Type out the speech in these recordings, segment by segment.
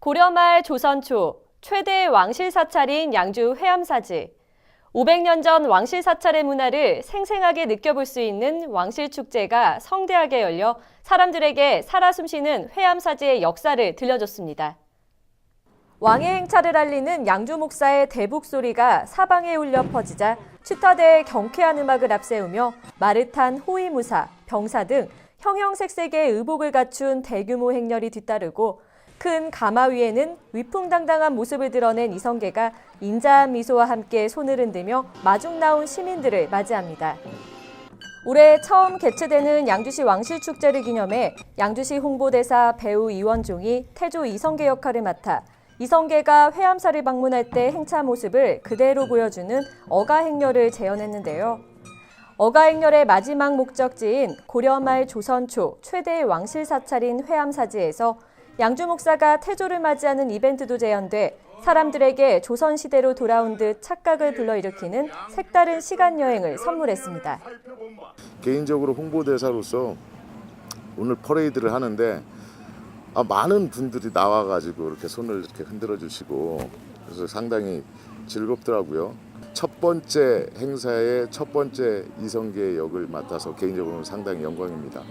고려 말 조선 초 최대의 왕실 사찰인 양주 회암사지. 500년 전 왕실 사찰의 문화를 생생하게 느껴볼 수 있는 왕실 축제가 성대하게 열려 사람들에게 살아 숨쉬는 회암사지의 역사를 들려줬습니다. 왕의 행차를 알리는 양주 목사의 대북 소리가 사방에 울려 퍼지자 추타대의 경쾌한 음악을 앞세우며 말을 탄 호위무사, 병사 등 형형색색의 의복을 갖춘 대규모 행렬이 뒤따르고 큰 가마 위에는 위풍당당한 모습을 드러낸 이성계가 인자한 미소와 함께 손을 흔들며 마중 나온 시민들을 맞이합니다. 올해 처음 개최되는 양주시 왕실 축제를 기념해 양주시 홍보대사 배우 이원종이 태조 이성계 역할을 맡아 이성계가 회암사를 방문할 때 행차 모습을 그대로 보여주는 어가 행렬을 재현했는데요. 어가 행렬의 마지막 목적지인 고려말 조선초 최대의 왕실 사찰인 회암사지에서 양주 목사가 태조를 맞이하는 이벤트도 재현돼 사람들에게 조선시대로 돌아온 듯 착각을 불러일으키는 색다른 시간 여행을 선물했습니다. 개인적으로 홍보대사로서 오늘 퍼레이드를 하는데 아, 많은 분들이 나와가지고 이렇게 손을 이렇게 흔들어 주시고 그래서 상당히 즐겁더라고요. 첫 번째 행사의 첫 번째 이성계 역을 맡아서 개인적으로는 상당히 영광입니다.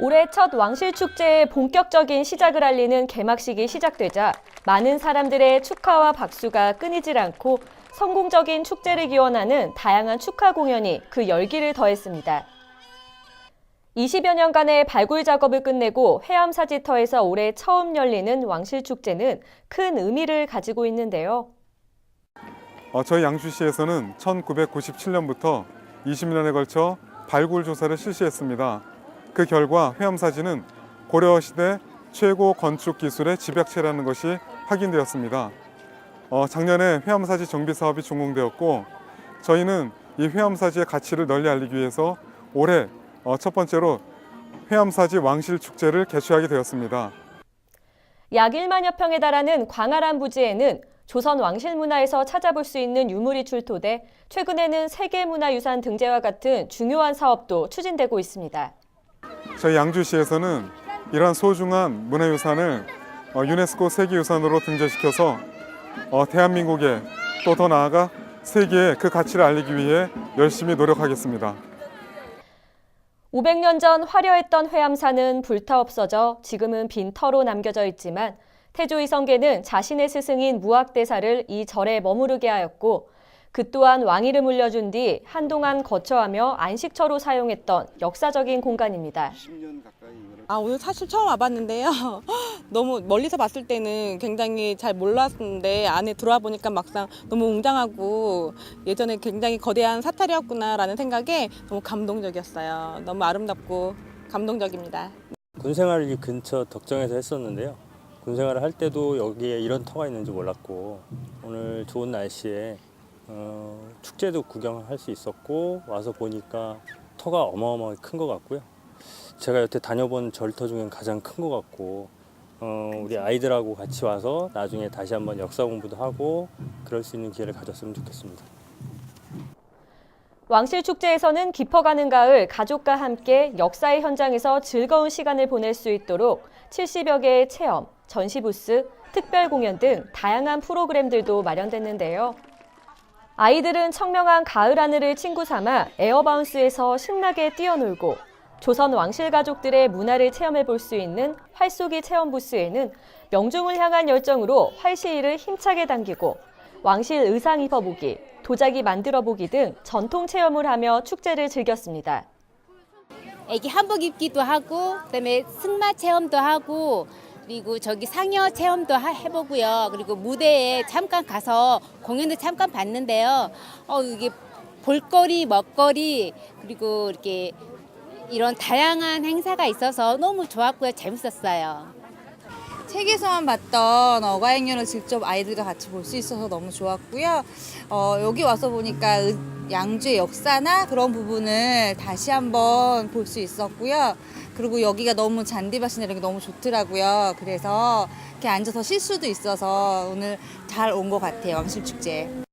올해 첫 왕실 축제의 본격적인 시작을 알리는 개막식이 시작되자 많은 사람들의 축하와 박수가 끊이질 않고 성공적인 축제를 기원하는 다양한 축하 공연이 그 열기를 더했습니다. 20여 년간의 발굴 작업을 끝내고 해암 사지터에서 올해 처음 열리는 왕실 축제는 큰 의미를 가지고 있는데요. 어, 저희 양주시에서는 1997년부터 20년에 걸쳐 발굴 조사를 실시했습니다. 그 결과 회암사지는 고려시대 최고 건축 기술의 집약체라는 것이 확인되었습니다. 어, 작년에 회암사지 정비 사업이 준공되었고 저희는 이 회암사지의 가치를 널리 알리기 위해서 올해 어, 첫 번째로 회암사지 왕실 축제를 개최하게 되었습니다. 약 1만여 평에 달하는 광활한 부지에는 조선 왕실 문화에서 찾아볼 수 있는 유물이 출토돼 최근에는 세계문화유산 등재와 같은 중요한 사업도 추진되고 있습니다. 저희 양주시에서는 이러한 소중한 문화유산을 어, 유네스코 세계유산으로 등재시켜서 어, 대한민국에 또 더 나아가 세계에 그 가치를 알리기 위해 열심히 노력하겠습니다. 500년 전 화려했던 회암사는 불타 없어져 지금은 빈 터로 남겨져 있지만 태조 이성계는 자신의 스승인 무학대사를 이 절에 머무르게 하였고 그 또한 왕위를 물려준 뒤 한동안 거처하며 안식처로 사용했던 역사적인 공간입니다. 아 오늘 사실 처음 와봤는데요. 너무 멀리서 봤을 때는 굉장히 잘 몰랐는데 안에 들어와 보니까 막상 너무 웅장하고 예전에 굉장히 거대한 사찰이었구나라는 생각에 너무 감동적이었어요. 너무 아름답고 감동적입니다. 군생활을 이 근처 덕정에서 했었는데요. 군생활을 할 때도 여기에 이런 터가 있는지 몰랐고 오늘 좋은 날씨에 어, 축제도 구경할 수 있었고 와서 보니까 터가 어마어마하게 큰 것 같고요. 제가 여태 다녀본 절터 중엔 가장 큰 것 같고 어, 우리 아이들하고 같이 와서 나중에 다시 한번 역사 공부도 하고 그럴 수 있는 기회를 가졌으면 좋겠습니다. 왕실 축제에서는 깊어가는 가을 가족과 함께 역사의 현장에서 즐거운 시간을 보낼 수 있도록 70여 개의 체험, 전시 부스, 특별 공연 등 다양한 프로그램들도 마련됐는데요. 아이들은 청명한 가을 하늘을 친구 삼아 에어바운스에서 신나게 뛰어놀고 조선 왕실 가족들의 문화를 체험해 볼 수 있는 활쏘기 체험 부스에는 명중을 향한 열정으로 활시위를 힘차게 당기고 왕실 의상 입어보기, 도자기 만들어 보기 등 전통 체험을 하며 축제를 즐겼습니다. 애기 한복 입기도 하고 그다음에 승마 체험도 하고 그리고 저기 상여 체험도 하- 해보고요. 그리고 무대에 잠깐 가서 공연도 잠깐 봤는데요. 어 이게 볼거리, 먹거리 그리고 이렇게 이런 다양한 행사가 있어서 너무 좋았고요. 재밌었어요. 책에서만 봤던 어가행렬을 직접 아이들과 같이 볼 수 있어서 너무 좋았고요. 어, 여기 와서 보니까 의- 양주의 역사나 그런 부분을 다시 한번 볼 수 있었고요. 그리고 여기가 너무 잔디밭이나 이런 게 너무 좋더라고요. 그래서 이렇게 앉아서 쉴 수도 있어서 오늘 잘 온 것 같아요. 왕실축제.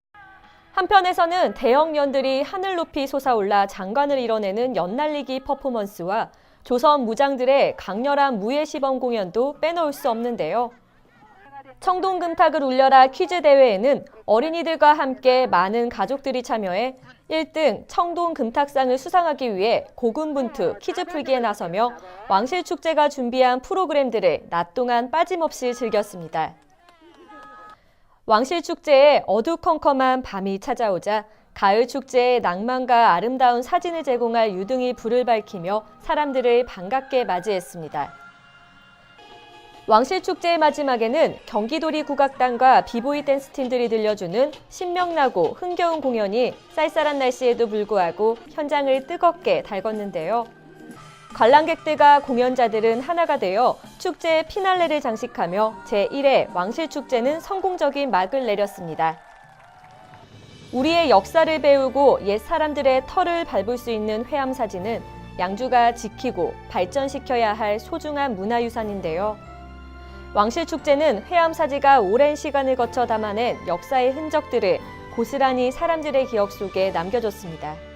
한편에서는 대형 연들이 하늘 높이 솟아올라 장관을 이뤄내는 연날리기 퍼포먼스와 조선 무장들의 강렬한 무예 시범 공연도 빼놓을 수 없는데요. 청동금탁을 울려라 퀴즈 대회에는 어린이들과 함께 많은 가족들이 참여해 1등 청동금탁상을 수상하기 위해 고군분투 퀴즈 풀기에 나서며 왕실축제가 준비한 프로그램들을 낮 동안 빠짐없이 즐겼습니다. 왕실축제에 어두컴컴한 밤이 찾아오자 가을 축제의 낭만과 아름다운 사진을 제공할 유등이 불을 밝히며 사람들을 반갑게 맞이했습니다. 왕실 축제의 마지막에는 경기도리 국악단과 비보이 댄스 팀들이 들려주는 신명나고 흥겨운 공연이 쌀쌀한 날씨에도 불구하고 현장을 뜨겁게 달궜는데요. 관람객들과 공연자들은 하나가 되어 축제의 피날레를 장식하며 제1회 왕실 축제는 성공적인 막을 내렸습니다. 우리의 역사를 배우고 옛 사람들의 터를 밟을 수 있는 회암 사진은 양주가 지키고 발전시켜야 할 소중한 문화유산인데요. 왕실축제는 회암사지가 오랜 시간을 거쳐 담아낸 역사의 흔적들을 고스란히 사람들의 기억 속에 남겨줬습니다.